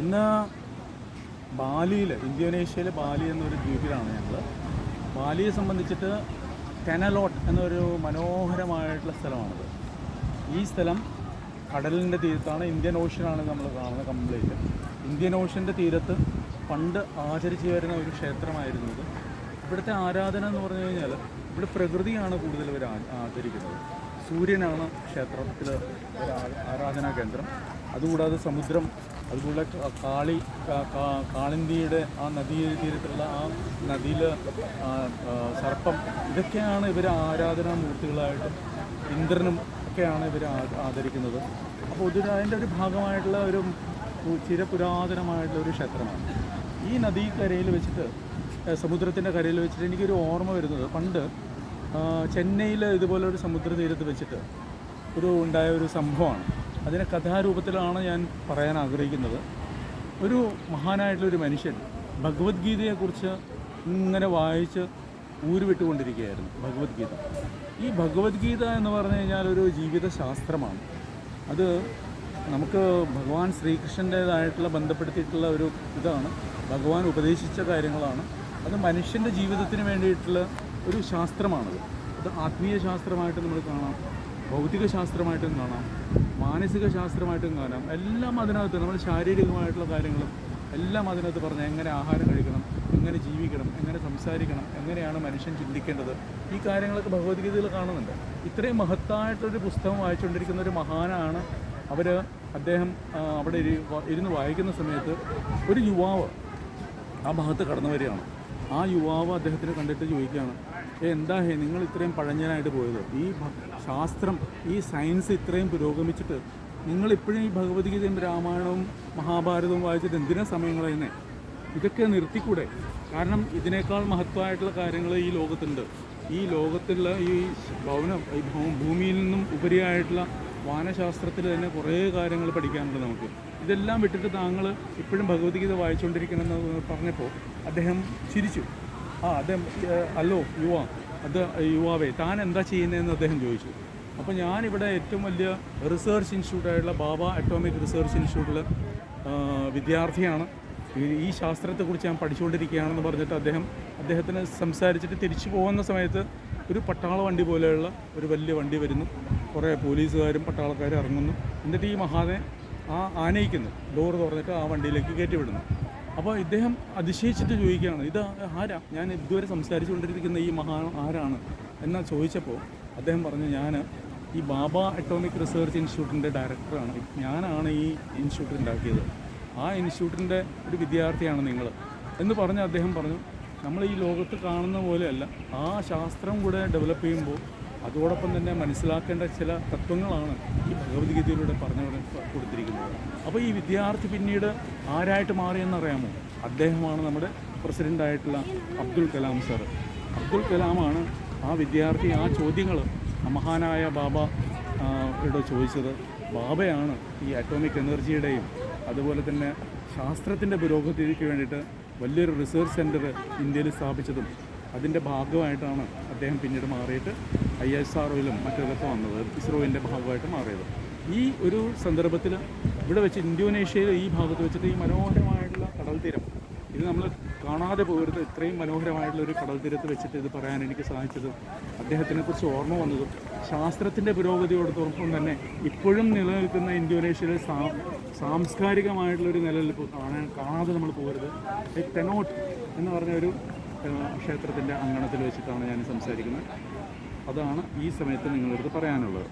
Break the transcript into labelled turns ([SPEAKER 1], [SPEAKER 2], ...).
[SPEAKER 1] ഇന്ന് ബാലിയിൽ ഇന്തോനേഷ്യയിലെ ബാലി എന്നൊരു ദ്വീപിലാണ് ഞങ്ങൾ ബാലിയെ സംബന്ധിച്ചിട്ട് ടെനലോട്ട് എന്നൊരു മനോഹരമായിട്ടുള്ള സ്ഥലമാണത്. ഈ സ്ഥലം കടലിന്റെ തീരത്താണ് ഇന്ത്യൻ ഓഷ്യനാണ് നമ്മൾ കാണുന്നത് കംപ്ലീറ്റ്. ഇന്ത്യൻ ഓഷ്യന്റെ തീരത്ത് പണ്ട് ആചരിച്ചു വരുന്ന ഒരു ക്ഷേത്രമായിരുന്നു ഇത്. ഇവിടുത്തെ ആരാധന എന്ന് പറഞ്ഞു കഴിഞ്ഞാൽ ഇവിടെ പ്രകൃതിയാണ് കൂടുതൽ ഇവർ ആചരിക്കുന്നത്. സൂര്യനാണ് ക്ഷേത്രത്തിൽ ആരാധനാ കേന്ദ്രം. അതുകൂടാതെ സമുദ്രം അതുപോലെ കാളി കാളിന്തിയുടെ ആ നദീ തീരത്തുള്ള ആ നദിയിൽ സർപ്പം ഇതൊക്കെയാണ് ഇവർ ആരാധനാ മൂർത്തികളായിട്ട് ഇന്ദ്രനും ഒക്കെയാണ് ഇവർ ആദരിക്കുന്നത്. അപ്പോൾ ഇത് അതിന്റെ ഒരു ഭാഗമായിട്ടുള്ള ഒരു ചിര ചിരപുരാതനമായിട്ടുള്ള ഒരു ക്ഷേത്രമാണ്. ഈ നദീക്കരയിൽ വെച്ചിട്ട് സമുദ്രത്തിന്റെ കരയിൽ വെച്ചിട്ട് എനിക്കൊരു ഓർമ്മ വരുന്നത്. പണ്ട് ചെന്നൈയിൽ ഇതുപോലെ ഒരു സമുദ്ര തീരത്ത് വെച്ചിട്ട് ഒരു ഉണ്ടായ ഒരു സംഭവമാണ്. അതിനെ കഥാരൂപത്തിലാണ് ഞാൻ പറയാൻ ആഗ്രഹിക്കുന്നത്. ഒരു മഹാനായിട്ടുള്ളൊരു മനുഷ്യൻ ഭഗവത്ഗീതയെക്കുറിച്ച് ഇങ്ങനെ വായിച്ച് ഊരുവിട്ടുകൊണ്ടിരിക്കുകയായിരുന്നു ഭഗവത്ഗീത. ഈ ഭഗവത്ഗീത എന്ന് പറഞ്ഞു കഴിഞ്ഞാൽ ഒരു ജീവിത ശാസ്ത്രമാണ് അത് നമുക്ക് ഭഗവാൻ ശ്രീകൃഷ്ണന്റേതായിട്ടുള്ള ബന്ധപ്പെടുത്തിയിട്ടുള്ള ഒരു ഇതാണ്. ഭഗവാൻ ഉപദേശിച്ച കാര്യങ്ങളാണ്. അത് മനുഷ്യന്റെ ജീവിതത്തിന് വേണ്ടിയിട്ടുള്ള ഒരു ശാസ്ത്രമാണത്. അത് ആത്മീയ ശാസ്ത്രമായിട്ട് നമ്മൾ കാണാം. ഭൗതിക ശാസ്ത്രമായിട്ടും കാണാം. മാനസിക ശാസ്ത്രമായിട്ടും കാണാം. എല്ലാം അതിനകത്ത് നമ്മൾ ശാരീരികമായിട്ടുള്ള കാര്യങ്ങളും എല്ലാം അതിനകത്ത് പറഞ്ഞ് എങ്ങനെ ആഹാരം കഴിക്കണം എങ്ങനെ ജീവിക്കണം എങ്ങനെ സംസാരിക്കണം എങ്ങനെയാണ് മനുഷ്യൻ ചിന്തിക്കേണ്ടത് ഈ കാര്യങ്ങളൊക്കെ ഭഗവത്ഗീതയിൽ കാണുന്നുണ്ട്. ഇത്രയും മഹത്തായിട്ടൊരു പുസ്തകം വായിച്ചുകൊണ്ടിരിക്കുന്ന ഒരു മഹാനാണ് അവർ അദ്ദേഹം അവിടെ ഇരി- ഇരുന്ന് വായിക്കുന്ന സമയത്ത് ഒരു യുവാവ് ആ ഭാഗത്ത് കടന്നു വരികയാണ്. ആ യുവാവ് അദ്ദേഹത്തിനെ കണ്ടിട്ട് ചോദിക്കുകയാണ് എന്താ ഹേ നിങ്ങൾ ഇത്രയും പഴഞ്ഞനായിട്ട് പോയത്? ഈ ശാസ്ത്രം ഈ സയൻസ് ഇത്രയും പുരോഗമിച്ചിട്ട് നിങ്ങൾ ഇപ്പോഴും ഈ ഭഗവത്ഗീതയും രാമായണവും മഹാഭാരതവും വായിച്ചിട്ട് എന്തിനാ സമയം തന്നെ ഇതൊക്കെ നിർത്തിക്കൂടെ? കാരണം ഇതിനേക്കാൾ മഹത്വമായിട്ടുള്ള കാര്യങ്ങൾ ഈ ലോകത്തുണ്ട്. ഈ ലോകത്തുള്ള ഈ ഭവനം ഈ ഭൂമിയിൽ നിന്നും ഉപരിയായിട്ടുള്ള വാനശാസ്ത്രത്തിൽ തന്നെ കുറേ കാര്യങ്ങൾ പഠിക്കാനുണ്ട് നമുക്ക്. ഇതെല്ലാം വിട്ടിട്ട് താങ്കൾ ഇപ്പോഴും ഭഗവത്ഗീത വായിച്ചുകൊണ്ടിരിക്കണമെന്ന് പറഞ്ഞപ്പോൾ അദ്ദേഹം ചിരിച്ചു. ആ അദ്ദേഹം അല്ലോ യുവാ. അത് യുവാവേ താൻ എന്താ ചെയ്യുന്നതെന്ന് അദ്ദേഹം ചോദിച്ചു. അപ്പോൾ ഞാനിവിടെ ഏറ്റവും വലിയ റിസർച്ച് ഇൻസ്റ്റിറ്റ്യൂട്ടായിട്ടുള്ള ബാബ അറ്റോമിക് റിസർച്ച് ഇൻസ്റ്റിറ്റ്യൂട്ടിലെ വിദ്യാർത്ഥിയാണ്. ഈ- ശാസ്ത്രത്തെക്കുറിച്ച് ഞാൻ പഠിച്ചുകൊണ്ടിരിക്കുകയാണെന്ന് പറഞ്ഞിട്ട് അദ്ദേഹം അദ്ദേഹത്തിന് സംസാരിച്ചിട്ട് തിരിച്ചു പോകുന്ന സമയത്ത് ഒരു പട്ടാള വണ്ടി പോലെയുള്ള ഒരു വലിയ വണ്ടി വരുന്നു. കുറേ പോലീസുകാരും പട്ടാളക്കാരും ഇറങ്ങുന്നു. എന്നിട്ട് ഈ മഹാനെ ആ ആനയിക്കുന്നു. ഡോറ് തുറന്നിട്ട് ആ വണ്ടിയിലേക്ക് കയറ്റി വിടുന്നു. അപ്പോൾ ഇദ്ദേഹം അതിശയിച്ചിട്ട് ചോദിക്കുകയാണ് ഇത് ആരാ? ഞാൻ ഇതുവരെ സംസാരിച്ചുകൊണ്ടിരിക്കുന്ന ഈ മഹാ ആരാണ്? എന്നാൽ ചോദിച്ചപ്പോൾ അദ്ദേഹം പറഞ്ഞു ഞാൻ ഈ ബാബ അറ്റോമിക് റിസർച്ച് ഇൻസ്റ്റിറ്റ്യൂട്ടിന്റെ ഡയറക്ടറാണ്. ഞാനാണ് ഈ ഇൻസ്റ്റിറ്റ്യൂട്ട് ഉണ്ടാക്കിയത്. ആ ഇൻസ്റ്റിറ്റ്യൂട്ടിന്റെ ഒരു വിദ്യാർത്ഥിയാണ് നിങ്ങൾ എന്ന് പറഞ്ഞ് അദ്ദേഹം പറഞ്ഞു നമ്മൾ ഈ ലോകത്ത് കാണുന്ന പോലെയല്ല ആ ശാസ്ത്രം കൂടെ ഡെവലപ്പ് ചെയ്യുമ്പോൾ അതോടൊപ്പം തന്നെ മനസ്സിലാക്കേണ്ട ചില തത്വങ്ങളാണ് ഈ ഭഗവത്ഗീതയിലൂടെ പറഞ്ഞു കൊടു- കൊടുത്തിരിക്കുന്നത്. അപ്പോൾ ഈ വിദ്യാർത്ഥി പിന്നീട് ആരായിട്ട് മാറിയെന്നറിയാമോ? അദ്ദേഹമാണ് നമ്മുടെ പ്രസിഡന്റായിട്ടുള്ള അബ്ദുൽ കലാം സാർ അബ്ദുൽ കലാമാണ് ആ വിദ്യാർത്ഥി ആ ചോദ്യങ്ങൾ മഹാനായ ബാബ ഇവിടെ ചോദിച്ചത്. ബാബയാണ് ഈ അറ്റോമിക് എനർജിയുടെയും അതുപോലെ തന്നെ ശാസ്ത്രത്തിന്റെ പുരോഗതിക്ക് വേണ്ടിയിട്ട് വലിയൊരു റിസർച്ച് സെന്റർ ഇന്ത്യയിൽ സ്ഥാപിച്ചതും അതിന്റെ ഭാഗമായിട്ടാണ് അദ്ദേഹം പിന്നീട് മാറിയിട്ട് ഐ എസ് ആർ ഒയിലും മറ്റൊക്കെ വന്നത് ഇസ്രോയിന്റെ ഭാഗമായിട്ട് മാറിയത്. ഈ ഒരു സന്ദർഭത്തിൽ ഇവിടെ വെച്ച് ഇന്തോനേഷ്യയിൽ ഈ ഭാഗത്ത് വെച്ചിട്ട് ഈ മനോഹരമായിട്ടുള്ള കടൽ തീരം ഇത് നമ്മൾ കാണാതെ പോകരുത്. ഇത്രയും മനോഹരമായിട്ടുള്ള ഒരു കടൽ തീരത്ത് വെച്ചിട്ട് ഇത് പറയാൻ എനിക്ക് സാധിച്ചത് അദ്ദേഹത്തിനെക്കുറിച്ച് ഓർമ്മ വന്നതും ശാസ്ത്രത്തിന്റെ പുരോഗതിയോടൊപ്പം തന്നെ ഇപ്പോഴും നിലനിൽക്കുന്ന ഇന്തോനേഷ്യയിലെ സാ സാംസ്കാരികമായിട്ടുള്ളൊരു നിലനിൽപ്പ് കാണാൻ കാണാതെ നമ്മൾ പോകരുത്. ടെനോട്ട് എന്ന് പറഞ്ഞ ഒരു ക്ഷേത്രത്തിന്റെ അങ്കണത്തിൽ വെച്ചിട്ടാണ് ഞാൻ സംസാരിക്കുന്നത്. അതാണ് ഈ സമയത്ത് നിങ്ങളടുത്ത് പറയാനുള്ളത്.